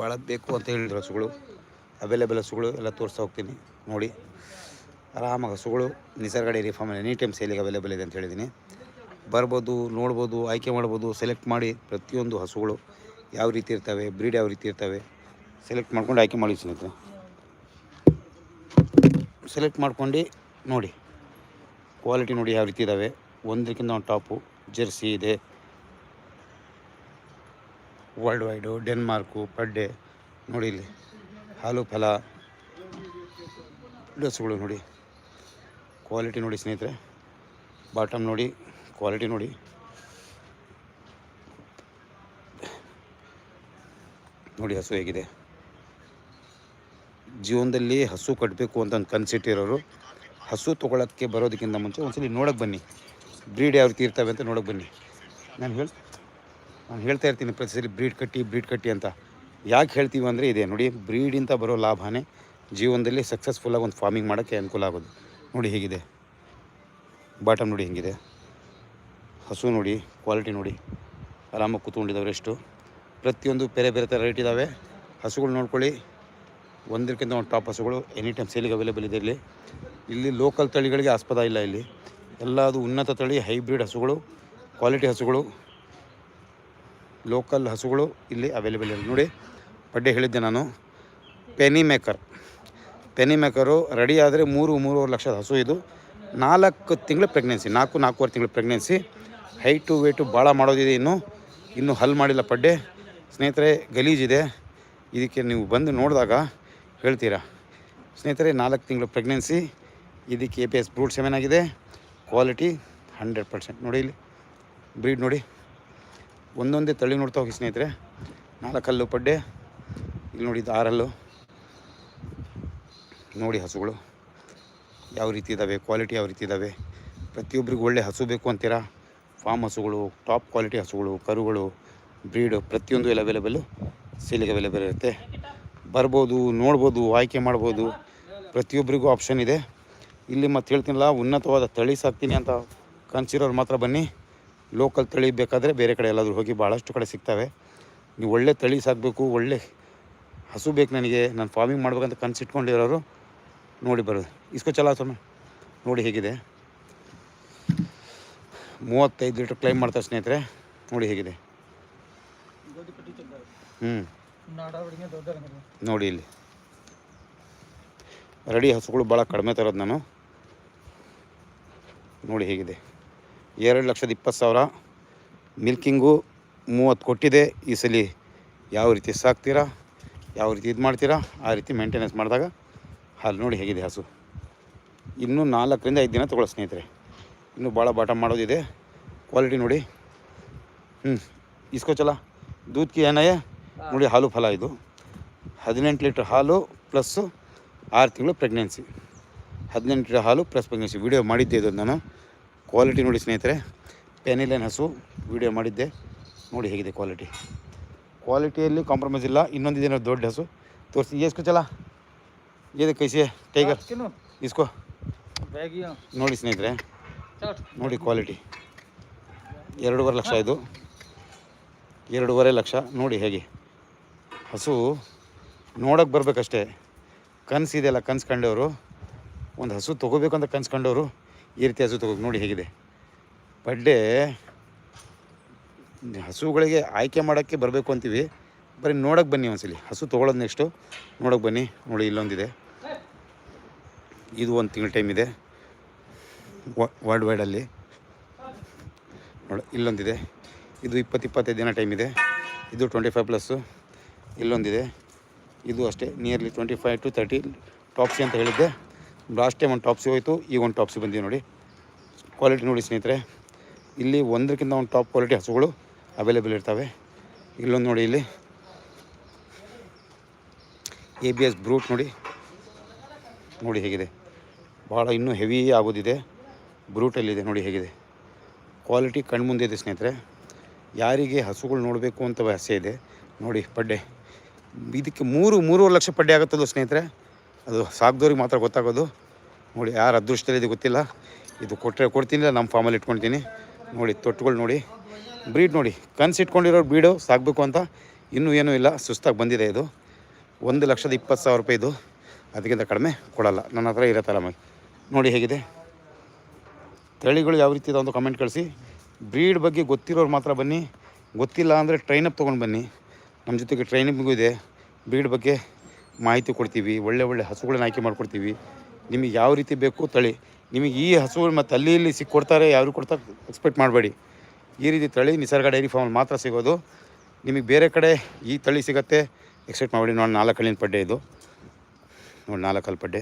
ಭಾಳ ಬೇಕು ಅಂತ ಹೇಳಿದ್ರು ಹಸುಗಳು. ಅವೈಲೇಬಲ್ ಹಸುಗಳು ಎಲ್ಲ ತೋರಿಸ್ತಾ ಹೋಗ್ತೀನಿ ನೋಡಿ. ಆರಾಮಾಗಿ ಹಸುಗಳು ನಿಸರ್ಗ ಡೈರಿ ಫಾರ್ಮಲ್ಲಿ ಎನಿ ಟೈಮ್ ಸೇಲಿಗೆ ಅವೈಲೇಬಲ್ ಇದೆ ಅಂತ ಹೇಳಿದ್ದೀನಿ. ಬರ್ಬೋದು, ನೋಡ್ಬೋದು, ಆಯ್ಕೆ ಮಾಡ್ಬೋದು ಸೆಲೆಕ್ಟ್ ಮಾಡಿ ಪ್ರತಿಯೊಂದು ಹಸುಗಳು ಯಾವ ರೀತಿ ಇರ್ತವೆ ಬ್ರೀಡ್ ಯಾವ ರೀತಿ ಇರ್ತವೆ ಸೆಲೆಕ್ಟ್ ಮಾಡ್ಕೊಂಡು ಆಯ್ಕೆ ಮಾಡಿ ಸ್ನೇಹಿತರೆ. ಸೆಲೆಕ್ಟ್ ಮಾಡ್ಕೊಂಡು ನೋಡಿ. ಕ್ವಾಲಿಟಿ ನೋಡಿ ಯಾವ ರೀತಿ ಇದ್ದಾವೆ ಒಂದಕ್ಕಿಂತ ಒಂದು ಟಾಪು ಜೆರ್ಸಿ ಇದೆ. ವರ್ಲ್ಡ್ ವೈಡು ಡೆನ್ಮಾರ್ಕು ಪಡ್ಡೆ ನೋಡಿ ಇಲ್ಲಿ. ಹಾಲು, ಫಲ ಡ್ರೆಸ್ಗಳು ನೋಡಿ. ಕ್ವಾಲಿಟಿ ನೋಡಿ ಸ್ನೇಹಿತರೆ. ಬಾಟಮ್ ನೋಡಿ ಕ್ವಾಲಿಟಿ ನೋಡಿ. ನೋಡಿ ಹಸು ಹೇಗಿದೆ. ಜೀವನದಲ್ಲಿ ಹಸು ಕಟ್ಟಬೇಕು ಅಂತ ಒಂದು ಕನ್ಸಿಟ್ಟಿರೋರು, ಹಸು ತೊಗೊಳಕ್ಕೆ ಬರೋದಕ್ಕಿಂತ ಮುಂಚೆ ಒಂದ್ಸಲಿ ನೋಡೋಕೆ ಬನ್ನಿ. ಬ್ರೀಡ್ ಯಾವ ರೀತಿ ಇರ್ತವೆ ಅಂತ ನೋಡೋಕೆ ಬನ್ನಿ. ನಾನು ಹೇಳಿ ನಾನು ಹೇಳ್ತಾ ಇರ್ತೀನಿ, ಪ್ರತಿ ಸರಿ ಬ್ರೀಡ್ ಕಟ್ಟಿ ಬ್ರೀಡ್ ಕಟ್ಟಿ ಅಂತ. ಯಾಕೆ ಹೇಳ್ತೀವಿ ಅಂದರೆ ಇದೆ. ನೋಡಿ ಬ್ರೀಡಿಂದ ಬರೋ ಲಾಭನೇ ಜೀವನದಲ್ಲಿ ಸಕ್ಸಸ್ಫುಲ್ಲಾಗಿ ಒಂದು ಫಾರ್ಮಿಂಗ್ ಮಾಡೋಕ್ಕೆ ಅನುಕೂಲ ಆಗೋದು. ನೋಡಿ ಹೇಗಿದೆ. ಬಾಟಮ್ ನೋಡಿ ಹೇಗಿದೆ. ಹಸು ನೋಡಿ ಕ್ವಾಲಿಟಿ ನೋಡಿ. ಆರಾಮಾಗಿ ಕೂತ್ಕೊಂಡಿದ್ದಾವೆ ಎಷ್ಟು ಪ್ರತಿಯೊಂದು ಬೇರೆ ಬೇರೆ ಥರ ರೇಟ್ ಇದ್ದಾವೆ ಹಸುಗಳು ನೋಡ್ಕೊಳ್ಳಿ. ಒಂದಕ್ಕಿಂತ ಒಂದು ಟಾಪ್ ಹಸುಗಳು ಎನಿ ಟೈಮ್ ಸೇಲಿಗೆ ಅವೈಲೇಬಲ್ ಇದೆ ಇಲ್ಲಿ. ಇಲ್ಲಿ ಲೋಕಲ್ ತಳಿಗಳಿಗೆ ಆಸ್ಪದ ಇಲ್ಲ ಇಲ್ಲಿ. ಎಲ್ಲದು ಉನ್ನತ ತಳಿ ಹೈಬ್ರಿಡ್ ಹಸುಗಳು ಕ್ವಾಲಿಟಿ ಹಸುಗಳು. ಲೋಕಲ್ ಹಸುಗಳು ಇಲ್ಲಿ ಅವೈಲೇಬಲ್ ಇದೆ ನೋಡಿ, ಬಡ್ಡೆ ಹೇಳಿದ್ದೆ ನಾನು. Penny maker penny maker ready ಆದರೆ ಮೂರು, ಮೂರುವರೆ ಲಕ್ಷದ ಹಸು ಇದು. ನಾಲ್ಕು ತಿಂಗಳು ಪ್ರೆಗ್ನೆನ್ಸಿ ನಾಲ್ಕು, ನಾಲ್ಕೂವರೆ ತಿಂಗಳು ಪ್ರೆಗ್ನೆನ್ಸಿ ಹೈಟು ವೇಟು ಭಾಳ ಮಾಡೋದಿದೆ ಇನ್ನು. ಇನ್ನೂ ಹಲ್ ಮಾಡಿಲ್ಲ ಪಡ್ಡೆ. ಸ್ನೇಹಿತರೆ ಗಲೀಜಿದೆ ಇದಕ್ಕೆ ನೀವು ಬಂದು ನೋಡಿದಾಗ ಹೇಳ್ತೀರಾ? ಸ್ನೇಹಿತರೆ, ನಾಲ್ಕು ತಿಂಗಳು ಪ್ರೆಗ್ನೆನ್ಸಿ ಇದಕ್ಕೆ A P S brute seven ಆಗಿದೆ. ಕ್ವಾಲಿಟಿ ಹಂಡ್ರೆಡ್ ಪರ್ಸೆಂಟ್ ನೋಡಿ ಇಲ್ಲಿ ಬ್ರೀಡ್ ನೋಡಿ. ಒಂದೊಂದೇ ತಳಿ ನೋಡ್ತಾ ಹೋಗಿ ಸ್ನೇಹಿತರೆ. ನಾಲ್ಕಲ್ಲು ಪಡ್ಡೆ, ಇಲ್ಲಿ ನೋಡಿ ಆರಲ್ಲು. ನೋಡಿ ಹಸುಗಳು. ಯಾವ ರೀತಿ ಇದ್ದಾವೆ ಕ್ವಾಲಿಟಿ ಯಾವ ರೀತಿ ಇದ್ದಾವೆ ಪ್ರತಿಯೊಬ್ಬರಿಗೂ ಒಳ್ಳೆ ಹಸು ಬೇಕು ಅಂತೀರಾ? ಫಾರ್ಮ್ ಹಸುಗಳು ಟಾಪ್ ಕ್ವಾಲಿಟಿ ಹಸುಗಳು, ಕರುಗಳು ಬ್ರೀಡು ಪ್ರತಿಯೊಂದು ಎಲ್ಲ ಅವೈಲೇಬಲ್ಲು ಸೇಲಿಗೆ ಅವೈಲೇಬಲ್ ಇರುತ್ತೆ. ಬರ್ಬೋದು, ನೋಡ್ಬೋದು, ಆಯ್ಕೆ ಮಾಡ್ಬೋದು. ಪ್ರತಿಯೊಬ್ಬರಿಗೂ ಆಪ್ಷನ್ ಇದೆ. ಇಲ್ಲಿ ಮತ್ತೆ ಹೇಳ್ತೀನಲ್ಲ, ಉನ್ನತವಾದ ತಳಿ ಸಾಕ್ತೀನಿ ಅಂತ ಕನ್ಸಿರೋರು ಮಾತ್ರ ಬನ್ನಿ. ಲೋಕಲ್ ತಳಿ ಬೇಕಾದರೆ ಬೇರೆ ಕಡೆ ಎಲ್ಲಾದರೂ ಹೋಗಿ ಭಾಳಷ್ಟು ಕಡೆ ಸಿಗ್ತವೆ. ನೀವು ಒಳ್ಳೆ ತಳಿ ಸಾಕಬೇಕು, ಒಳ್ಳೆ ಹಸು ಬೇಕು ನನಗೆ, ನಾನು ಫಾರ್ಮಿಂಗ್ ಮಾಡ್ಬೇಕಂತ ಕನಸಿಟ್ಕೊಂಡಿರೋರು ನೋಡಿ ಬರೋದು. ಇಸ್ಕೋ ಚಲ ಸ್ವಾಮಿ ನೋಡಿ ಹೇಗಿದೆ. ಮೂವತ್ತೈದು ಲೀಟ್ರ್ ಕ್ಲೈಮ್ ಮಾಡ್ತಾರೆ ಸ್ನೇಹಿತರೆ. ನೋಡಿ ಹೇಗಿದೆ. ಹ್ಞೂ ನೋಡಿ ಇಲ್ಲಿ. ರೆಡಿ ಹಸುಗಳು ಭಾಳ ಕಡಿಮೆ ತರೋದು ನಾನು. ನೋಡಿ ಹೇಗಿದೆ. ಎರಡು ಲಕ್ಷದ ಇಪ್ಪತ್ತು ಸಾವಿರ. ಮಿಲ್ಕಿಂಗು ಮೂವತ್ತು ಕೊಟ್ಟಿದೆ. ಈ ಸಲ ಯಾವ ರೀತಿ ಸಾಕ್ತೀರಾ, ಯಾವ ರೀತಿ ಇದು ಮಾಡ್ತೀರಾ, ಆ ರೀತಿ ಮೇಂಟೆನೆನ್ಸ್ ಮಾಡಿದಾಗ ಹಾಲು ನೋಡಿ ಹೇಗಿದೆ ಹಸು. ಇನ್ನೂ ನಾಲ್ಕರಿಂದ ಐದು ದಿನ ತೊಗೊಳ್ಳೋ ಸ್ನೇಹಿತರೆ. ಇನ್ನೂ ಭಾಳ ಬಾಟ ಮಾಡೋದಿದೆ. ಕ್ವಾಲಿಟಿ ನೋಡಿ. ಹ್ಞೂ ಇಸ್ಕೋ ಚಲ ದೂದ್ಕಿ ಏನಯ್ಯ ನೋಡಿ ಹಾಲು ಫಲ ಇದು. ಹದಿನೆಂಟು ಲೀಟ್ರ್ ಹಾಲು ಪ್ಲಸ್ಸು ಆರು ತಿಂಗಳು ಪ್ರೆಗ್ನೆನ್ಸಿ. ಹದಿನೆಂಟು ಲೀಟ್ರ್ ಹಾಲು ಪ್ಲಸ್ ಪ್ರೆಗ್ನೆನ್ಸಿ. ವಿಡಿಯೋ ಮಾಡಿದ್ದೆ ಇದು ನಾನು ಕ್ವಾಲಿಟಿ ನೋಡಿ ಸ್ನೇಹಿತರೆ ಪೆನಿಲೈನ್ ಹಸು ವಿಡಿಯೋ ಮಾಡಿದ್ದೆ. ನೋಡಿ ಹೇಗಿದೆ ಕ್ವಾಲಿಟಿ ಕ್ವಾಲಿಟಿಯಲ್ಲಿ ಕಾಂಪ್ರಮೈಸ್ ಇಲ್ಲ ಇನ್ನೊಂದು ನೋಡಿ ದೊಡ್ಡ ಹಸು. ತೋರಿಸಿ ಎಷ್ಟು ಚಲ ಏದೆ ಕೈಸೆ? ಟೈಗರ್ ಇಸ್ಕೋ. ನೋಡಿ ಸ್ನೇಹಿತರೆ ನೋಡಿ ಕ್ವಾಲಿಟಿ ಎರಡೂವರೆ ಲಕ್ಷ ಇದು. ಎರಡೂವರೆ ಲಕ್ಷ ನೋಡಿ ಹೇಗೆ. ಹಸು ನೋಡೋಕೆ ಕನಸಿದೆಯಲ್ಲ ಕನಸು ಇದೆಯಲ್ಲ ಕನ್ಸು ಕಂಡವರು. ಒಂದು ಹಸು ತೊಗೋಬೇಕು ಅಂತ ಕನಸು ಕಂಡವರು. ಈ ರೀತಿ ಹಸು ತಗೋಬೇಕು ನೋಡಿ ಹೇಗಿದೆ. ಬಡ್ಡೆ ಹಸುಗಳಿಗೆ ಆಯ್ಕೆ ಮಾಡೋಕ್ಕೆ ಬರಬೇಕು ಅಂತೀವಿ. ಬರೀ ನೋಡೋಕೆ ಬನ್ನಿ ಒಂದ್ಸಲಿ. ಹಸು ತೊಗೊಳೋದು ನೆಕ್ಸ್ಟು ನೋಡೋಕೆ ಬನ್ನಿ. ನೋಡಿ ಇಲ್ಲೊಂದಿದೆ. ಇದು ಒಂದು ತಿಂಗಳ ಟೈಮ್ ಇದೆ. ವರ್ಲ್ಡ್ ವೈಡಲ್ಲಿ ನೋಡಿ, ಇಲ್ಲೊಂದಿದೆ. ಇದು ಇಪ್ಪತ್ತು ಇಪ್ಪತ್ತೈದು ದಿನ ಟೈಮ್ ಇದೆ. ಇದು ಟ್ವೆಂಟಿ ಫೈವ್ ಪ್ಲಸ್ಸು ಇಲ್ಲೊಂದಿದೆ. ಇದು ಅಷ್ಟೇ nearly twenty five to thirty ಟಾಪ್ಸಿ ಅಂತ ಹೇಳಿದ್ದೆ. ಲಾಸ್ಟ್ ಟೈಮ್ ಒಂದು ಟಾಪ್ಸಿ ಹೋಯಿತು, ಈಗ ಒಂದು ಟಾಪ್ಸಿ ಬಂದಿದೆ ನೋಡಿ. ಕ್ವಾಲಿಟಿ ನೋಡಿ ಸ್ನೇಹಿತರೆ, ಇಲ್ಲಿ ಒಂದಕ್ಕಿಂತ ಒಂದು ಟಾಪ್ ಕ್ವಾಲಿಟಿ ಹಸುಗಳು ಅವೈಲೇಬಲ್ ಇರ್ತವೆ. ಇಲ್ಲೊಂದು ನೋಡಿ ಇಲ್ಲಿ. ಎ ಬಿ ಎಸ್ ಬ್ರೂಟ್ ನೋಡಿ. ನೋಡಿ ಹೇಗಿದೆ. ಭಾಳ ಇನ್ನೂ ಹೆವಿ ಆಗೋದಿದೆ. ಬ್ರೂಟಲ್ಲಿದೆ ನೋಡಿ ಹೇಗಿದೆ. ಕ್ವಾಲಿಟಿ ಕಣ್ಮುಂದೆ ಇದೆ ಸ್ನೇಹಿತರೆ. ಯಾರಿಗೆ ಹಸುಗಳು ನೋಡಬೇಕು ಅಂತ ಆಸೆ ಇದೆ, ನೋಡಿ ಪಡ್ಡೆ. ಇದಕ್ಕೆ ಮೂರು, ಮೂರುವರೆ ಲಕ್ಷ ಪಡ್ಡೆ ಆಗುತ್ತದು ಸ್ನೇಹಿತರೆ. ಅದು ಸಾಕ್ದವ್ರಿಗೆ ಮಾತ್ರ ಗೊತ್ತಾಗೋದು. ನೋಡಿ, ಯಾರು ಅದೃಷ್ಟದಲ್ಲಿ ಗೊತ್ತಿಲ್ಲ. ಇದು ಕೊಟ್ಟರೆ ಕೊಡ್ತೀನಿ ನಮ್ಮ ಫಾರ್ಮಲ್ಲಿ ಇಟ್ಕೊಳ್ತೀನಿ ನೋಡಿ, ತೊಟ್ಟುಗಳು ನೋಡಿ. ಬ್ರೀಡ್ ನೋಡಿ, ಕನ್ಸು ಇಟ್ಕೊಂಡಿರೋ ಬ್ರೀಡು ಸಾಕಬೇಕು ಅಂತ ಇನ್ನೂ ಏನೂ ಇಲ್ಲ, ಸುಸ್ತಾಗಿ ಬಂದಿದೆ ಇದು. ಒಂದು ಲಕ್ಷದ ಇಪ್ಪತ್ತು ಸಾವಿರ ರೂಪಾಯಿ ಇದು. ಅದಕ್ಕಿಂತ ಕಡಿಮೆ ಕೊಡಲ್ಲ. ನನ್ನ ಹತ್ರ ಇರತ್ತಲ್ಲ ಮ ನೋಡಿ ಹೇಗಿದೆ. ತಳಿಗಳು ಯಾವ ರೀತಿ ಇದೆ ಒಂದು ಕಮೆಂಟ್ ಕಳಿಸಿ. ಬ್ರೀಡ್ ಬಗ್ಗೆ ಗೊತ್ತಿರೋರು ಮಾತ್ರ ಬನ್ನಿ. ಗೊತ್ತಿಲ್ಲ ಅಂದರೆ ಟ್ರೈನಪ್ ತೊಗೊಂಡು ಬನ್ನಿ. ನಮ್ಮ ಜೊತೆಗೆ ಟ್ರೈನಿಂಗ್ಗೂ ಇದೆ. ಬ್ರೀಡ್ ಬಗ್ಗೆ ಮಾಹಿತಿ ಕೊಡ್ತೀವಿ. ಒಳ್ಳೆ ಒಳ್ಳೆ ಹಸುಗಳನ್ನ ಆಯ್ಕೆ ಮಾಡಿಕೊಡ್ತೀವಿ. ನಿಮಗೆ ಯಾವ ರೀತಿ ಬೇಕು ತಳಿ. ನಿಮಗೆ ಈ ಹಸುಗಳು ಮತ್ತು ಅಲ್ಲಿ ಇಲ್ಲಿ ಸಿಕ್ಕೊಡ್ತಾರೆ, ಯಾರು ಕೊಡ್ತಾರೆ ಎಕ್ಸ್ಪೆಕ್ಟ್ ಮಾಡಬೇಡಿ. ಈ ರೀತಿ ತಳಿ ನಿಸರ್ಗ ಡೈರಿ ಫಾರ್ಮಲ್ಲಿ ಮಾತ್ರ ಸಿಗೋದು. ನಿಮಗೆ ಬೇರೆ ಕಡೆ ಈ ತಳಿ ಸಿಗತ್ತೆ ಎಕ್ಸ್ಪೆಕ್ಟ್ ಮಾಡಬೇಡಿ. ನೋಡಿ, ನಾಲ್ಕು ಹಳ್ಳಿನ ಪಡ್ಡೆ ಇದು. ನೋಡಿ, ನಾಲ್ಕು ಹಲ್ಲು ಪಡ್ಡೆ.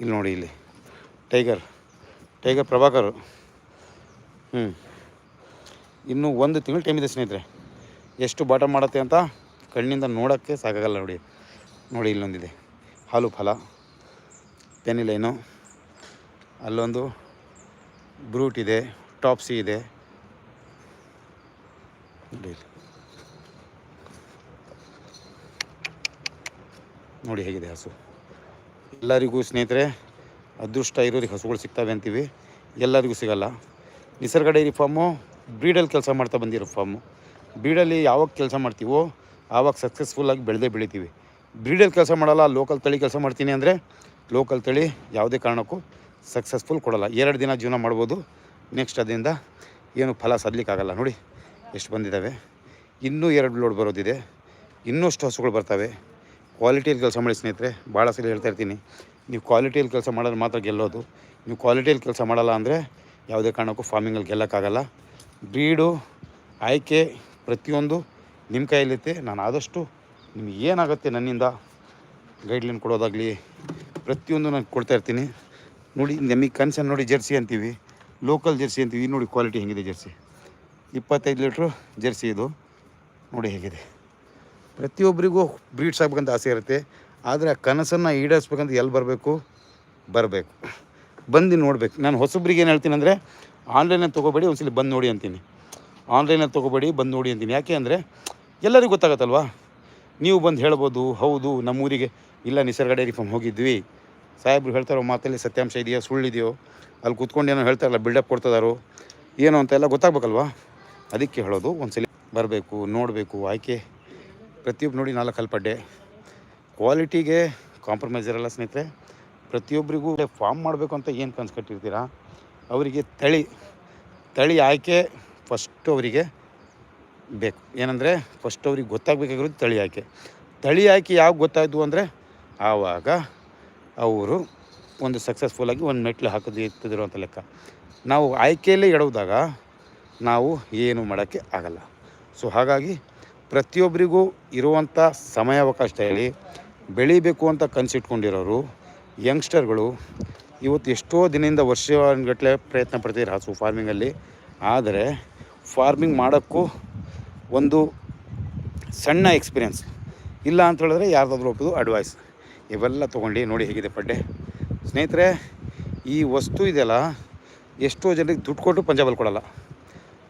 ಇಲ್ಲಿ ನೋಡಿ, ಇಲ್ಲಿ. Tiger tiger Prabhakar. ಹ್ಞೂ ಇನ್ನೂ ಒಂದು ತಿಂಗಳು ಟೈಮ್ ಇದೆ ಸ್ನೇಹಿತರೆ. ಎಷ್ಟು ಬಾಟ ಮಾಡುತ್ತೆ ಅಂತ ಕಣ್ಣಿಂದ ನೋಡೋಕ್ಕೆ ಸಾಕಾಗಲ್ಲ ನೋಡಿ. ನೋಡಿ, ಇಲ್ಲೊಂದಿದೆ. ಹಾಲು ಫಲ. ಪೆನಿಲೈನು ಅಲ್ಲೊಂದು ಬ್ರೂಟ್ ಇದೆ ಟಾಪ್ಸಿ ಇದೆ. ನೋಡಿ ಹೇಗಿದೆ ಹಸು. ಎಲ್ಲರಿಗೂ ಸ್ನೇಹಿತರೆ, ಅದೃಷ್ಟ ಇರೋರಿಗೆ ಹಸುಗಳು ಸಿಗ್ತವೆ ಅಂತೀವಿ. ಎಲ್ಲರಿಗೂ ಸಿಗಲ್ಲ. ನಿಸರ್ಗ ಡೈರಿ ಫಾರ್ಮು ಬ್ರೀಡಲ್ಲಿ ಕೆಲಸ ಮಾಡ್ತಾ ಬಂದಿರೋ ಫಾರ್ಮು. ಬ್ರೀಡಲ್ಲಿ ಯಾವಾಗ ಕೆಲಸ ಮಾಡ್ತೀವೋ, ಆವಾಗ ಸಕ್ಸಸ್ಫುಲ್ಲಾಗಿ ಬೆಳೆದೇ ಬೆಳಿತೀವಿ. ಬ್ರೀಡಲ್ಲಿ ಕೆಲಸ ಮಾಡಲ್ಲ ಲೋಕಲ್ ತಳಿ ಕೆಲಸ ಮಾಡ್ತೀನಿ ಅಂದರೆ ಲೋಕಲ್ ತಳಿ ಯಾವುದೇ ಕಾರಣಕ್ಕೂ ಸಕ್ಸಸ್ಫುಲ್ ಕೊಡಲ್ಲ. ಎರಡು ದಿನ ಜೀವನ ಮಾಡ್ಬೋದು. ನೆಕ್ಸ್ಟ್ ಅದರಿಂದ ಏನು ಫಲ ಸದ್ಲಿಕ್ಕಾಗಲ್ಲ. ನೋಡಿ, ಎಷ್ಟು ಬಂದಿದ್ದಾವೆ. ಇನ್ನೂ ಎರಡು ಲೋಡ್ ಬರೋದಿದೆ. ಇನ್ನಷ್ಟು ಹಸುಗಳು ಬರ್ತವೆ. ಕ್ವಾಲಿಟಿಯಲ್ಲಿ ಕೆಲಸ ಮಾಡಿ ಸ್ನೇಹಿತರೆ, ಭಾಳ ಸಲ ಹೇಳ್ತಾ ಇರ್ತೀನಿ. ನೀವು ಕ್ವಾಲಿಟಿಯಲ್ಲಿ ಕೆಲಸ ಮಾಡೋದು ಮಾತ್ರ ಗೆಲ್ಲೋದು. ನೀವು ಕ್ವಾಲಿಟಿಯಲ್ಲಿ ಕೆಲಸ ಮಾಡಲ್ಲ ಅಂದರೆ ಯಾವುದೇ ಕಾರಣಕ್ಕೂ ಫಾರ್ಮಿಂಗಲ್ಲಿ ಗೆಲ್ಲೋಕ್ಕಾಗಲ್ಲ. ಬ್ರೀಡು ಆಯ್ಕೆ ಪ್ರತಿಯೊಂದು ನಿಮ್ಮ ಕೈಯಲ್ಲಿತ್ತೆ. ನಾನು ಆದಷ್ಟು ನಿಮ್ಗೆ ಏನಾಗುತ್ತೆ ನನ್ನಿಂದ ಗೈಡ್ಲೈನ್ ಕೊಡೋದಾಗಲಿ ಪ್ರತಿಯೊಂದು ನಾನು ಕೊಡ್ತಾ ಇರ್ತೀನಿ. ನೋಡಿ, ನಮಗೆ ಕನ್ಸನ್ ನೋಡಿ ಜರ್ಸಿ ಅಂತೀವಿ. ಲೋಕಲ್ ಜರ್ಸಿ ಅಂತೀವಿ. ನೋಡಿ ಕ್ವಾಲಿಟಿ ಹೇಗಿದೆ ಜರ್ಸಿ. ಇಪ್ಪತ್ತೈದು ಲೀಟ್ರು ಜರ್ಸಿ ಇದು. ನೋಡಿ ಹೇಗಿದೆ. ಪ್ರತಿಯೊಬ್ಬರಿಗೂ ಬ್ರೀಡ್ಸ್ ಆಗ್ಬೇಕಂತ ಆಸೆ ಇರುತ್ತೆ. ಆದರೆ ಆ ಕನಸನ್ನು ಈಡೇರಿಸ್ಬೇಕಂತ ಎಲ್ಲಿ ಬರಬೇಕು? ಬರಬೇಕು. ಬಂದು ನೋಡಬೇಕು. ನಾನು ಹೊಸಬ್ರಿಗೆ ಏನು ಹೇಳ್ತೀನಿ ಅಂದರೆ ಆನ್ಲೈನಲ್ಲಿ ತೊಗೋಬೇಡಿ, ಒಂದ್ಸಲಿ ಬಂದು ನೋಡಿ ಅಂತೀನಿ. ಆನ್ಲೈನಲ್ಲಿ ತೊಗೋಬೇಡಿ, ಬಂದು ನೋಡಿ ಅಂತೀನಿ. ಯಾಕೆ ಅಂದರೆ, ಎಲ್ಲರಿಗೂ ಗೊತ್ತಾಗತ್ತಲ್ವಾ? ನೀವು ಬಂದು ಹೇಳ್ಬೋದು, ಹೌದು, ನಮ್ಮೂರಿಗೆ. ಇಲ್ಲ ನಿಸರ್ಗ ಡೈರಿ ಫಾರ್ಮ್ ಹೋಗಿದ್ವಿ. ಸಾಹೇಬ್ರು ಹೇಳ್ತಾರೋ ಮಾತಲ್ಲಿ ಸತ್ಯಾಂಶ ಇದೆಯೋ ಸುಳ್ಳಿದೆಯೋ ಅಲ್ಲಿ ಕೂತ್ಕೊಂಡು ಏನೋ ಹೇಳ್ತಾರಲ್ಲ ಬಿಲ್ಡಪ್ ಕೊಡ್ತಿದಾರೋ, ಏನೋ ಅಂತ ಎಲ್ಲ ಗೊತ್ತಾಗ್ಬೇಕಲ್ವಾ? ಅದಕ್ಕೆ ಹೇಳೋದು ಒಂದ್ಸಲಿ. ಬರಬೇಕು, ನೋಡಬೇಕು, ಆಯ್ಕೆ. ಪ್ರತಿಯೊಬ್ಬ ನೋಡಿ ನಾಲ್ಕು ಕಲ್ಪಡ್ಡೆ ಕ್ವಾಲಿಟಿಗೆ ಕಾಂಪ್ರಮೈಸ್ ಇರಲ್ಲ ಸ್ನೇಹಿತರೆ. ಪ್ರತಿಯೊಬ್ಬರಿಗೂ ಫಾರ್ಮ್ ಮಾಡಬೇಕು ಅಂತ ಏನು ಕನ್ಸು ಕಟ್ಟಿರ್ತೀರಾ? ಅವರಿಗೆ ತಳಿ ತಳಿ ಆಯ್ಕೆ ಫಸ್ಟು ಅವರಿಗೆ ಬೇಕು. ಏನಂದರೆ ಫಸ್ಟ್ ಅವ್ರಿಗೆ ಗೊತ್ತಾಗಬೇಕಾಗಿರೋದು ತಳಿ ಆಯ್ಕೆ. ತಳಿ ಆಯ್ಕೆ ಯಾವಾಗ ಗೊತ್ತಾಯಿತು ಅಂದರೆ ಆವಾಗ ಅವರು ಒಂದು ಸಕ್ಸಸ್ಫುಲ್ಲಾಗಿ ಒಂದು ಮೆಟ್ಲು ಹಾಕೋದು ಅಂತ ಲೆಕ್ಕ. ನಾವು ಆಯ್ಕೆಯಲ್ಲೇ ಎಡವುದಾಗ ನಾವು ಏನು ಮಾಡೋಕ್ಕೆ ಆಗಲ್ಲ. ಸೊ ಹಾಗಾಗಿ ಪ್ರತಿಯೊಬ್ಬರಿಗೂ ಇರುವಂಥ ಸಮಯಾವಕಾಶದಲ್ಲಿ ಬೆಳಿಬೇಕು ಅಂತ ಕನಸಿಟ್ಕೊಂಡಿರೋರು ಯಂಗ್ಸ್ಟರ್ಗಳು ಇವತ್ತು ಎಷ್ಟೋ ದಿನದಿಂದ ವರ್ಷಗಟ್ಟಲೆ ಪ್ರಯತ್ನ ಪಡ್ತಿದ್ರು ಹಸು ಫಾರ್ಮಿಂಗಲ್ಲಿ ಆದರೆ ಫಾರ್ಮಿಂಗ್ ಮಾಡೋಕ್ಕೂ ಒಂದು ಸಣ್ಣ ಎಕ್ಸ್ಪೀರಿಯನ್ಸ್ ಇಲ್ಲ ಅಂತ ಹೇಳಿದ್ರೆ ಯಾರ್ದಾದ್ರೂ ಒಪ್ಪದು ಅಡ್ವೈಸ್ ಇವೆಲ್ಲ ತೊಗೊಂಡು ನೋಡಿ ಹೇಗಿದೆ ಪಡ್ಡೆ ಸ್ನೇಹಿತರೆ, ಈ ವಸ್ತು ಇದೆಯಲ್ಲ, ಎಷ್ಟೋ ಜನರಿಗೆ ದುಡ್ಡು ಕೊಟ್ಟು ಪಂಜಾಬಲ್ಲಿ ಕೊಡಲ್ಲ.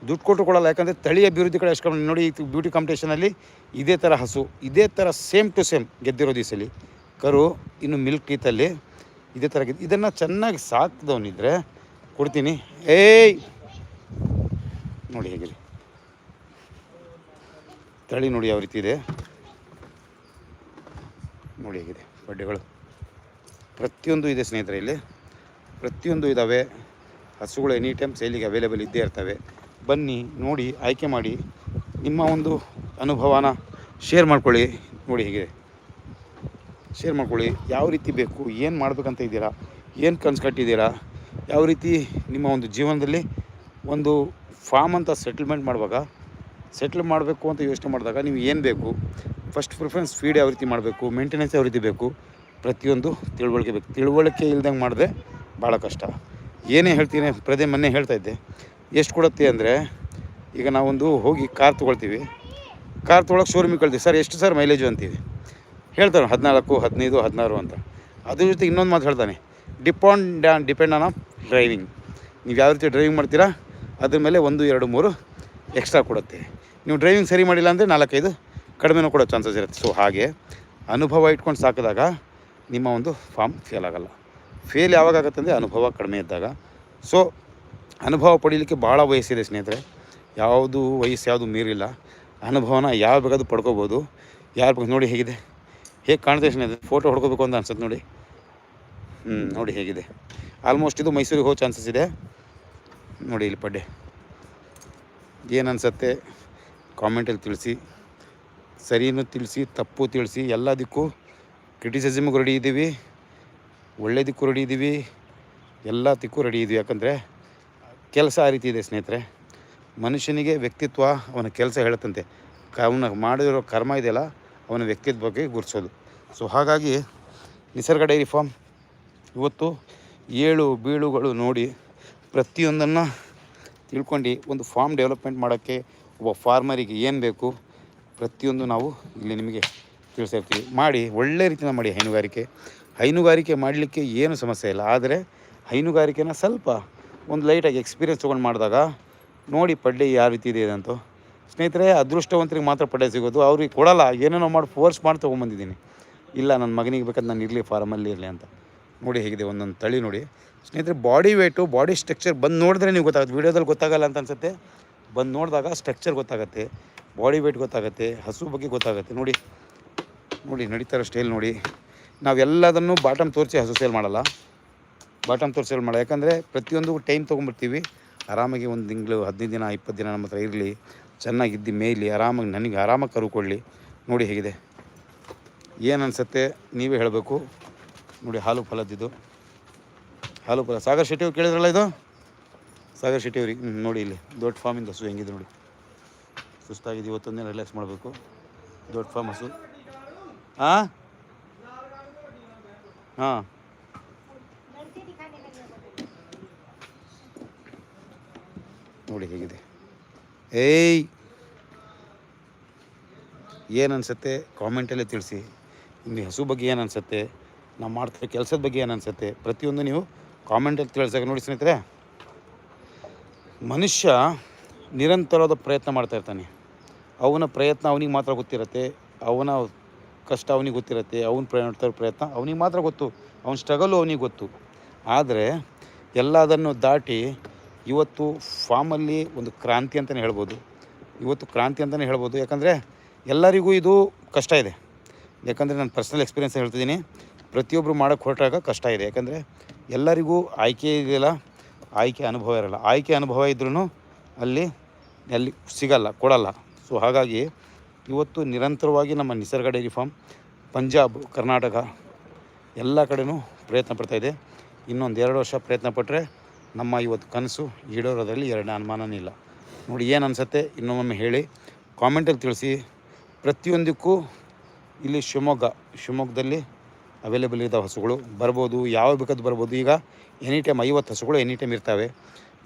ದುಡ್ಡು ಕೊಟ್ಟು ಕೊಡಲ್ಲ, ಯಾಕಂದರೆ ತಳಿ ಅಭಿವೃದ್ಧಿ ಕಡೆ ಎಷ್ಟು ನೋಡಿ ಬ್ಯೂಟಿ ಕಾಂಪಿಟೇಷನಲ್ಲಿ ಇದೇ ಥರ ಹಸು, ಇದೇ ಥರ ಸೇಮ್ ಟು ಸೇಮ್ ಗೆದ್ದಿರೋ ಸಲ ಕರು, ಇನ್ನು ಮಿಲ್ಕ್ ಟೀತಲ್ಲಿ ಇದೇ ಥರ ಗೆದ್ದು ಇದನ್ನು ಚೆನ್ನಾಗಿ ಸಾಕಿದವನಿದ್ರೆ ಕೊಡ್ತೀನಿ. ಏಯ್! ನೋಡಿ ಹೇಗಿದೆ. ತಳಿ ನೋಡಿ ಯಾವ ರೀತಿ ಇದೆ. ನೋಡಿ ಹೇಗಿದೆ. ಬಡ್ಡೆಗಳು. ಪ್ರತಿಯೊಂದು ಇದೆ ಸ್ನೇಹಿತರೆ ಇಲ್ಲಿ. ಪ್ರತಿಯೊಂದು ಇದ್ದಾವೆ ಹಸುಗಳು ಎನಿ ಟೈಮ್ ಸೇಲಿಗೆ ಅವೈಲೇಬಲ್ ಇದ್ದೇ ಇರ್ತವೆ. ಬನ್ನಿ, ನೋಡಿ, ಆಯ್ಕೆ ಮಾಡಿ. ನಿಮ್ಮ ಒಂದು ಅನುಭವನ ಶೇರ್ ಮಾಡ್ಕೊಳ್ಳಿ. ನೋಡಿ ಹೀಗೆ. ಶೇರ್ ಮಾಡ್ಕೊಳ್ಳಿ. ಯಾವ ರೀತಿ ಬೇಕು, ಏನು ಮಾಡಬೇಕಂತ ಇದ್ದೀರಾ, ಏನು ಕನ್ಸು ಕಟ್ಟಿದ್ದೀರಾ, ಯಾವ ರೀತಿ ನಿಮ್ಮ ಒಂದು ಜೀವನದಲ್ಲಿ ಒಂದು ಫಾರ್ಮ್ ಅಂತ ಸೆಟಲ್ಮೆಂಟ್ ಮಾಡುವಾಗ ಸೆಟ್ಲ್ ಮಾಡಬೇಕು ಅಂತ ಯೋಚನೆ ಮಾಡಿದಾಗ ನೀವು ಏನು ಬೇಕು ಫಸ್ಟ್ ಪ್ರಿಫರೆನ್ಸ್ ಫೀಡ್ ಯಾವ ರೀತಿ ಮಾಡಬೇಕು ಮೇಂಟೆನೆನ್ಸ್ ಯಾವ ರೀತಿ ಬೇಕು, ಪ್ರತಿಯೊಂದು ತಿಳುವಳಿಕೆ ಬೇಕು. ತಿಳುವಳಿಕೆ ಇಲ್ದಂಗೆ ಮಾಡಿದ್ರೆ ಭಾಳ ಕಷ್ಟ. ಏನೇ ಹೇಳ್ತೀನಿ ಪ್ರದೇ ಮೊನ್ನೆ ಹೇಳ್ತಾ ಇದ್ದೆ. ಎಷ್ಟು ಕೊಡುತ್ತೆ ಅಂದರೆ, ಈಗ ನಾವೊಂದು ಹೋಗಿ ಕಾರ್ ತೊಗೊಳ್ತೀವಿ. ಕಾರ್ ತೊಗೊಳಕ್ಕೆ ಶೋರೂಮಿಗೆ ಕಳ್ತೀವಿ. ಸರ್, ಎಷ್ಟು ಸರ್ ಮೈಲೇಜು ಅಂತೀವಿ. ಹೇಳ್ತಾರೆ, ಹದಿನಾಲ್ಕು, ಹದಿನೈದು, ಹದಿನಾರು ಅಂತ. ಅದ್ರ ಜೊತೆ ಇನ್ನೊಂದು ಮಾತು ಹೇಳ್ತಾನೆ. Depend on depend on driving ನೀವು ಯಾವ ರೀತಿ ಡ್ರೈವಿಂಗ್ ಮಾಡ್ತೀರಾ, ಅದ್ರ ಮೇಲೆ ಒಂದು, ಎರಡು, ಮೂರು ಎಕ್ಸ್ಟ್ರಾ ಕೊಡುತ್ತೆ. ನೀವು ಡ್ರೈವಿಂಗ್ ಸರಿ ಮಾಡಿಲ್ಲ ಅಂದರೆ ನಾಲ್ಕೈದು ಕಡಿಮೆನೂ ಕೊಡೋ ಚಾನ್ಸಸ್ ಇರುತ್ತೆ. ಸೊ ಹಾಗೆ ಅನುಭವ ಇಟ್ಕೊಂಡು ಸಾಕಿದಾಗ ನಿಮ್ಮ ಒಂದು ಫಾರ್ಮ್ ಫೇಲ್ ಆಗೋಲ್ಲ. ಫೇಲ್ ಯಾವಾಗ ಆಗುತ್ತೆ ಅಂದರೆ ಅನುಭವ ಕಡಿಮೆ ಇದ್ದಾಗ. ಸೊ ಅನುಭವ ಪಡೀಲಿಕ್ಕೆ ಭಾಳ ವಯಸ್ಸಿದೆ ಸ್ನೇಹಿತರೆ. ಯಾವುದು ವಯಸ್ಸು ಯಾವುದು ಮೀರಿಲ್ಲ. ಅನುಭವನ ಯಾವ ಬೇಕಾದ್ರೂ ಪಡ್ಕೋಬೋದು. ಯಾರು ಬೇಕು ನೋಡಿ ಹೇಗಿದೆ? ಹೇಗೆ ಕಾಣ್ತದೆ ಸ್ನೇಹಿತರೆ? ಫೋಟೋ ಹೊಡ್ಕೋಬೇಕು ಅಂತ ಅನ್ಸುತ್ತೆ ನೋಡಿ. ಹ್ಞೂ ನೋಡಿ ಹೇಗಿದೆ. ಆಲ್ಮೋಸ್ಟ್ ಇದು ಮೈಸೂರಿಗೆ ಹೋಗೋ ಚಾನ್ಸಸ್ ಇದೆ. ನೋಡಿ ಇಲ್ಲಿ ಪಡ್ಡೆ. ಏನು ಅನ್ಸುತ್ತೆ? ಕಾಮೆಂಟಲ್ಲಿ ತಿಳಿಸಿ. ಸರಿನೂ ತಿಳಿಸಿ, ತಪ್ಪು ತಿಳಿಸಿ, ಎಲ್ಲದಕ್ಕೂ ಕ್ರಿಟಿಸಿಸಮ್ಗೂ ರೆಡಿ ಇದ್ದೀವಿ. ಒಳ್ಳೇದಕ್ಕೂ ರೆಡಿ ಇದ್ದೀವಿ. ಎಲ್ಲದಕ್ಕೂ ರೆಡಿ ಇದ್ದೀವಿ. ಯಾಕಂದರೆ ಕೆಲಸ ಆ ರೀತಿ ಇದೆ ಸ್ನೇಹಿತರೆ. ಮನುಷ್ಯನಿಗೆ ವ್ಯಕ್ತಿತ್ವ ಅವನ ಕೆಲಸ ಹೇಳುತ್ತಂತೆ. ಅವನ ಮಾಡಿರೋ ಕರ್ಮ ಇದೆಯಲ್ಲ, ಅವನ ವ್ಯಕ್ತಿತ್ವ ಬಗ್ಗೆ ಗುರುತಿಸೋದು. ಸೊ ಹಾಗಾಗಿ ನಿಸರ್ಗ ಡೈರಿ ಫಾರ್ಮ್ ಇವತ್ತು ಏಳು ಬೀಳುಗಳು ನೋಡಿ ಪ್ರತಿಯೊಂದನ್ನು ತಿಳ್ಕೊಂಡು ಒಂದು ಫಾರ್ಮ್ ಡೆವಲಪ್ಮೆಂಟ್ ಮಾಡೋಕ್ಕೆ ಒಬ್ಬ ಫಾರ್ಮರಿಗೆ ಏನು ಬೇಕು? ಪ್ರತಿಯೊಂದು ನಾವು ಇಲ್ಲಿ ನಿಮಗೆ ತಿಳಿಸ್ತಾ ಮಾಡಿ, ಒಳ್ಳೆ ರೀತಿಯಿಂದ ಮಾಡಿ ಹೈನುಗಾರಿಕೆ. ಹೈನುಗಾರಿಕೆ ಮಾಡಲಿಕ್ಕೆ ಏನು ಸಮಸ್ಯೆ ಇಲ್ಲ. ಆದರೆ ಹೈನುಗಾರಿಕೆನ ಸ್ವಲ್ಪ ಒಂದು ಲೈಟಾಗಿ ಎಕ್ಸ್ಪೀರಿಯೆನ್ಸ್ ತೊಗೊಂಡು ಮಾಡಿದಾಗ ನೋಡಿ ಪಡ್ಡೆ ಯಾವ ರೀತಿ ಇದೆ ಅಂತ. ಸ್ನೇಹಿತರೆ, ಅದೃಷ್ಟವಂತರಿಗೆ ಮಾತ್ರ ಪಡ್ಡೆ ಸಿಗೋದು. ಅವ್ರಿಗೆ ಕೊಡಲ್ಲ, ಏನೇನೋ ಮಾಡಿ ಫೋರ್ಸ್ ಮಾಡಿ ತೊಗೊಂಬಂದಿದ್ದೀನಿ. ಇಲ್ಲ, ನನ್ನ ಮಗನಿಗೆ ಬೇಕಾದ್ರೆ ನಾನು ಇರಲಿ ಫಾರಮಲ್ಲಿ ಇರಲಿ ಅಂತ. ನೋಡಿ ಹೇಗಿದೆ, ಒಂದೊಂದು ತಳಿ ನೋಡಿ. ಸ್ನೇಹಿತರೆ ಬಾಡಿ ವೇಟು ಬಾಡಿ ಸ್ಟ್ರಕ್ಚರ್ ಬಂದು ನೋಡಿದ್ರೆ ನೀವು ಗೊತ್ತಾಗುತ್ತೆ. ವೀಡಿಯೋದಲ್ಲಿ ಗೊತ್ತಾಗಲ್ಲ ಅಂತ ಅನ್ಸುತ್ತೆ. ಬಂದು ನೋಡಿದಾಗ ಸ್ಟ್ರಕ್ಚರ್ ಗೊತ್ತಾಗುತ್ತೆ ಬಾಡಿ ವೇಟ್ ಗೊತ್ತಾಗುತ್ತೆ, ಹಸು ಬಗ್ಗೆ ಗೊತ್ತಾಗುತ್ತೆ. ನೋಡಿ ನೋಡಿ, ನಡೀತಾರೆ ಸ್ಟೈಲ್ ನೋಡಿ. ನಾವೆಲ್ಲದನ್ನು ಬಾಟಮ್ ತೋರಿಸಿ ಹಸು ಸೇಲ್ ಮಾಡಲ್ಲ. ಬಾಟಮ್ ತೋರಿಸಿ ಸೇಲ್ ಮಾಡಲ್ಲ. ಯಾಕಂದರೆ ಪ್ರತಿಯೊಂದು ಟೈಮ್ ತೊಗೊಂಡ್ಬಿಡ್ತೀವಿ. ಆರಾಮಾಗಿ ಒಂದು ತಿಂಗಳು, ಹದಿನೈದು ದಿನ, ಇಪ್ಪತ್ತು ದಿನ ನಮ್ಮ ಹತ್ರ ಇರಲಿ. ಚೆನ್ನಾಗಿದ್ದು ಮೇಯ್ಲಿ, ಆರಾಮಾಗಿ ನನಗೆ ಆರಾಮಾಗಿ ಕರು ಕೊಡಲಿ ನೋಡಿ ಹೇಗಿದೆ. ಏನು ಅನಿಸುತ್ತೆ ನೀವೇ ಹೇಳಬೇಕು. ನೋಡಿ, ಹಾಲು ಫಲದಿದ್ದು. ಹಾಲು ಫಲ. ಸಾಗರ್ ಶೆಟ್ಟಿ ಕೇಳಿದ್ರಲ್ಲ ಇದು? ಸಾಗರ್ ಶೆಟ್ಟಿ ಅವ್ರಿಗೆ ನೋಡಿ ಇಲ್ಲಿ, ದೊಡ್ಡ ಫಾರ್ಮಿಂದ ಹಸು ಹೆಂಗಿದೆ ನೋಡಿ. ಸುಸ್ತಾಗಿದೆ ಇವತ್ತೊಂದಿನ ರಿಲ್ಯಾಕ್ಸ್ ಮಾಡಬೇಕು. ದೊಡ್ಡ ಫಾರ್ಮ್ ಹಸು. ಹಾಂ ಹಾಂ. ನೋಡಿ ಹೇಗಿದೆ. ಏಯ್! ಏನು ಅನಿಸುತ್ತೆ? ಕಾಮೆಂಟಲ್ಲೇ ತಿಳಿಸಿ. ನಿಮ್ಮ ಹಸು ಬಗ್ಗೆ ಏನು ಅನಿಸುತ್ತೆ? ನಾವು ಮಾಡ್ತಿರೋ ಕೆಲಸದ ಬಗ್ಗೆ ಏನು ಅನಿಸುತ್ತೆ? ಪ್ರತಿಯೊಂದು ನೀವು ಕಾಮೆಂಟಲ್ಲಿ ತಿಳಿಸಾಗ ನೋಡಿ ಸ್ನೇಹಿತರೆ. ಮನುಷ್ಯ ನಿರಂತರವಾದ ಪ್ರಯತ್ನ ಮಾಡ್ತಾಯಿರ್ತಾನೆ ಅವನ ಪ್ರಯತ್ನ ಅವನಿಗೆ ಮಾತ್ರ ಗೊತ್ತಿರುತ್ತೆ, ಅವನ ಕಷ್ಟ ಅವನಿಗೆ ಗೊತ್ತಿರುತ್ತೆ, ಅವನ ಪ್ರಯತ್ನ ಪ್ರಯತ್ನ ಅವನಿಗೆ ಮಾತ್ರ ಗೊತ್ತು, ಅವನ ಸ್ಟ್ರಗಲು ಅವನಿಗೆ ಗೊತ್ತು. ಆದರೆ ಎಲ್ಲದನ್ನು ದಾಟಿ ಇವತ್ತು ಫಾರ್ಮಲ್ಲಿ ಒಂದು ಕ್ರಾಂತಿ ಅಂತಲೇ ಹೇಳ್ಬೋದು. ಇವತ್ತು ಕ್ರಾಂತಿ ಅಂತಲೇ ಹೇಳ್ಬೋದು. ಯಾಕಂದರೆ ಎಲ್ಲರಿಗೂ ಇದು ಕಷ್ಟ ಇದೆ. ಯಾಕಂದರೆ ನಾನು ಪರ್ಸ್ನಲ್ ಎಕ್ಸ್ಪೀರಿಯನ್ಸ್ ಹೇಳ್ತಿದ್ದೀನಿ. ಪ್ರತಿಯೊಬ್ಬರು ಮಾಡೋಕ್ಕೆ ಹೊರಟಾಗ ಕಷ್ಟ ಇದೆ. ಯಾಕಂದರೆ ಎಲ್ಲರಿಗೂ ಆಯ್ಕೆ ಇದೆಯಲ್ಲ ಆಯ್ಕೆ ಅನುಭವ ಇರಲ್ಲ. ಆಯ್ಕೆ ಅನುಭವ ಇದ್ರೂ ಅಲ್ಲಿ ಎಲ್ಲಿ ಸಿಗಲ್ಲ, ಕೊಡಲ್ಲ. ಸೊ ಹಾಗಾಗಿ ಇವತ್ತು ನಿರಂತರವಾಗಿ ನಮ್ಮ ನಿಸರ್ಗ ಡೈರಿ ಫಾರ್ಮ್, ಪಂಜಾಬ್, ಕರ್ನಾಟಕ ಎಲ್ಲ ಕಡೆಯೂ ಪ್ರಯತ್ನ ಪಡ್ತಾಯಿದೆ ಇನ್ನೊಂದು ಎರಡು ವರ್ಷ ಪ್ರಯತ್ನ ಪಟ್ಟರೆ ನಮ್ಮ ಇವತ್ತು ಕನಸು ಈಡೇರೋದ್ರಲ್ಲಿ ಎರಡನೇ ಅನುಮಾನನೇ ಇಲ್ಲ. ನೋಡಿ, ಏನು ಅನಿಸುತ್ತೆ? ಇನ್ನೊಮ್ಮೆ ಹೇಳಿ. ಕಾಮೆಂಟಲ್ಲಿ ತಿಳಿಸಿ. ಪ್ರತಿಯೊಂದಕ್ಕೂ ಇಲ್ಲಿ ಶಿವಮೊಗ್ಗ, ಶಿವಮೊಗ್ಗದಲ್ಲಿ ಅವೈಲೇಬಲ್ ಇದ್ದಾವೆ ಹಸುಗಳು. ಬರ್ಬೋದು ಯಾವ ಬೇಕಾದ್ರು ಬರ್ಬೋದು. ಈಗ ಎನಿ ಟೈಮ್ ಐವತ್ತು ಹಸುಗಳು ಎನಿ ಟೈಮ್ ಇರ್ತವೆ.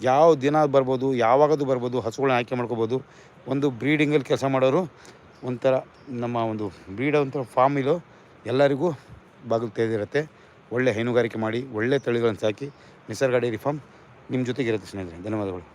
ಯಾವ ದಿನ ಬರ್ಬೋದು ಯಾವಾಗದು ಬರ್ಬೋದು ಹಸುಗಳನ್ನ ಆಯ್ಕೆ ಮಾಡ್ಕೋಬೋದು. ಒಂದು ಬ್ರೀಡಿಂಗಲ್ಲಿ ಕೆಲಸ ಮಾಡೋರು ಒಂಥರ ನಮ್ಮ ಒಂದು ಬ್ರೀಡ್ ಒಂಥರ ಫಾರ್ಮ್ ಇದು ಎಲ್ಲರಿಗೂ ಬಾಗಿಲು ತೆಗೆದಿರುತ್ತೆ. ಒಳ್ಳೆ ಹೈನುಗಾರಿಕೆ ಮಾಡಿ, ಒಳ್ಳೆ ತಳಿಗಳನ್ನು ಸಾಕಿ, ನಿಸರ್ಗ ಡೈರಿ ಫಾರ್ಮ್ ನಿಮ್ಮ ಜೊತೆಗಿರುತ್ತೆ ಸ್ನೇಹಿತರೆ. ಧನ್ಯವಾದಗಳು.